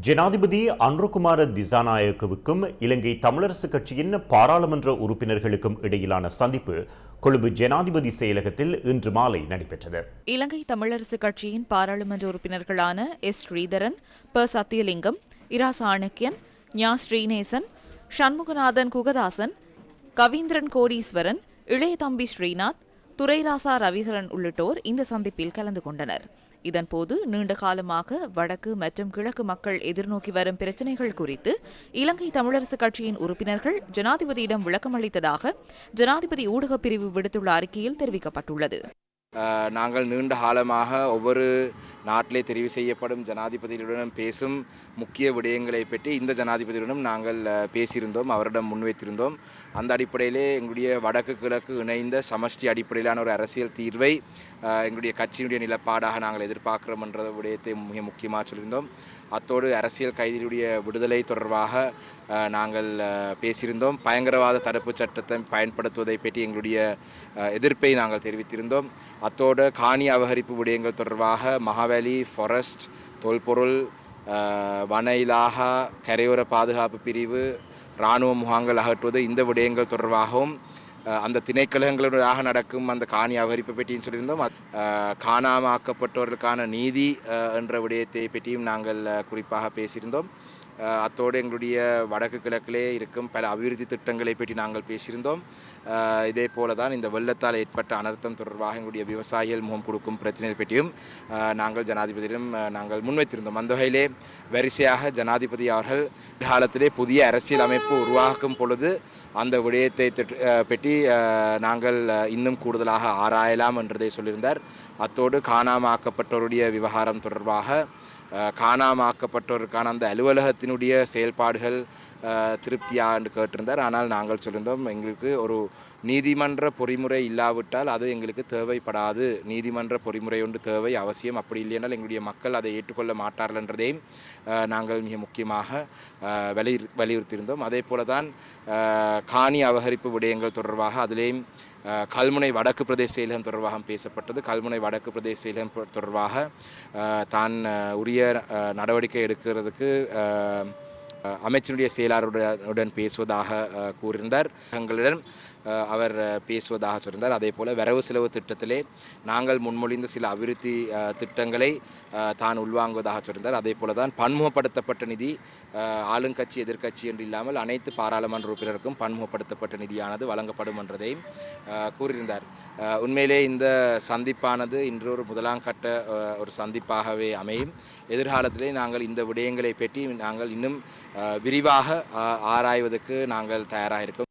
ஜனாதிபதி அன்ருகுமார திசாநாயக்கவுக்கும் இலங்கை தமிழரசுக் கட்சியின் பாராளுமன்ற உறுப்பினர்களுக்கும் இடையிலான சந்திப்பு கொழும்பு ஜனாதிபதி செயலகத்தில் இன்று மாலை நடைபெற்றது. இலங்கை தமிழரசு கட்சியின் பாராளுமன்ற உறுப்பினர்களான எஸ். ஸ்ரீதரன் ப. சத்தியலிங்கம் இரா. சாணக்கியன் ஞா. ஸ்ரீநேசன் சண்முகநாதன் குகதாசன் கவீந்திரன் கோடீஸ்வரன் இளையதம்பி ஸ்ரீநாத் துரைராசா ரவிகரன் உள்ளிட்டோர் இந்த சந்திப்பில் கலந்து கொண்டனர். இதன்போது நீண்ட காலமாக வடக்கு மற்றும் கிழக்கு மக்கள் எதிர்நோக்கி வரும் பிரச்சினைகள் குறித்து இலங்கை தமிழரசு கட்சியின் உறுப்பினர்கள் ஜனாதிபதியிடம் விளக்கமளித்ததாக ஜனாதிபதி ஊடகப் பிரிவு விடுத்துள்ள அறிக்கையில் தெரிவிக்கப்பட்டுள்ளது. நாங்கள் நீண்ட காலமாக ஒவ்வொரு நாட்டிலே தெரிவு செய்யப்படும் ஜனாதிபதியுடனும் பேசும் முக்கிய விடயங்களை பற்றி இந்த ஜனாதிபதியுடனும் நாங்கள் பேசியிருந்தோம் அவரிடம் முன்வைத்திருந்தோம். அந்த அடிப்படையிலே எங்களுடைய வடக்கு கிழக்கு இணைந்த சமஷ்டி அடிப்படையிலான ஒரு அரசியல் தீர்வை எங்களுடைய கட்சியினுடைய நிலப்பாடாக நாங்கள் எதிர்பார்க்கிறோம் என்ற விடயத்தை மிக முக்கியமாக சொல்லியிருந்தோம். அத்தோடு அரசியல் கைதிகளுடைய விடுதலை தொடர்பாக நாங்கள் பேசியிருந்தோம். பயங்கரவாத தடுப்பு சட்டத்தை பயன்படுத்துவதை பற்றி எங்களுடைய எதிர்ப்பை நாங்கள் தெரிவித்திருந்தோம். அத்தோடு காணி அபகரிப்பு விடயங்கள் தொடர்பாக வேலி ஃபாரஸ்ட் தொல்பொருள் வன இலாகா கரையோர பாதுகாப்பு பிரிவு இராணுவ முகாங்கள் அகற்றுவது இந்த விடயங்கள் தொடர்பாகவும் அந்த திணைக்களங்களூடாக நடக்கும் அந்த காணி அபகரிப்பு பற்றியும் சொல்லியிருந்தோம். காணாமாக்கப்பட்டவர்களுக்கான நீதி என்ற விடயத்தை பற்றியும் நாங்கள் குறிப்பாக பேசியிருந்தோம். அத்தோடு எங்களுடைய வடக்கு கிழக்கிலே இருக்கும் பல அபிவிருத்தி திட்டங்களை பற்றி நாங்கள் பேசியிருந்தோம். இதே போல தான் இந்த வெள்ளத்தால் ஏற்பட்ட அனர்த்தம் தொடர்பாக எங்களுடைய விவசாயிகள் முகம் கொடுக்கும் பிரச்சனைகள் பற்றியும் நாங்கள் ஜனாதிபதியிடம் நாங்கள் முன்வைத்திருந்தோம். அந்த வகையிலே வரிசையாக ஜனாதிபதி அவர்கள் காலத்திலே புதிய அரசியல் அமைப்பு உருவாக்கும் பொழுது அந்த விடயத்தை பற்றி நாங்கள் இன்னும் கூடுதலாக ஆராயலாம் என்றதை சொல்லியிருந்தார். அத்தோடு காணாமாக்கப்பட்டவருடைய விவகாரம் தொடர்பாக காணாமாக்கப்பட்டோருக்கான அந்த அலுவலகத்தினுடைய செயல்பாடுகள் திருப்தியான்னு என்று கேட்டிருந்தார். ஆனால் நாங்கள் சொல்லியிருந்தோம் எங்களுக்கு ஒரு நீதிமன்ற பொறிமுறை இல்லாவிட்டால் அது எங்களுக்கு தேவைப்படாது. நீதிமன்ற பொறிமுறை ஒன்று தேவை அவசியம். அப்படி இல்லையென்றால் எங்களுடைய மக்கள் அதை ஏற்றுக்கொள்ள மாட்டார்கள் என்றதையும் நாங்கள் மிக முக்கியமாக வலியுறு வலியுறுத்தியிருந்தோம். அதே போல தான் காணி அபகரிப்பு விடயங்கள் தொடர்பாக அதிலேயும் கல்முனை வடக்கு பிரதேச செயலகம் தொடர்பாக பேசப்பட்டது. கல்முனை வடக்கு பிரதேச செயலகம் தொடர்பாக தான் உரிய நடவடிக்கை எடுக்கிறதுக்கு அமைச்சனுடைய அமைச்சருடைய செயலாளருடன் பேசுவதாக கூறியிருந்தார். எங்களிடம் அவர் பேசுவதாக சொல்லியிருந்தார். அதே போல் வரவு செலவு திட்டத்திலே நாங்கள் முன்மொழிந்த சில அபிவிருத்தி திட்டங்களை தான் உள்வாங்குவதாக சொல்லியிருந்தார். அதே போல தான் பன்முகப்படுத்தப்பட்ட நிதி ஆளுங்கட்சி எதிர்க்கட்சி என்று இல்லாமல் அனைத்து பாராளுமன்ற உறுப்பினருக்கும் பன்முகப்படுத்தப்பட்ட நிதியானது வழங்கப்படும் என்றதையும் கூறியிருந்தார். உண்மையிலே இந்த சந்திப்பானது இன்று ஒரு முதலாம் கட்ட ஒரு சந்திப்பாகவே அமையும். எதிர்காலத்திலே நாங்கள் இந்த விடயங்களை பற்றி நாங்கள் இன்னும் விரிவாக ஆராய்வதற்கு நாங்கள் தயாராக இருக்கிறோம்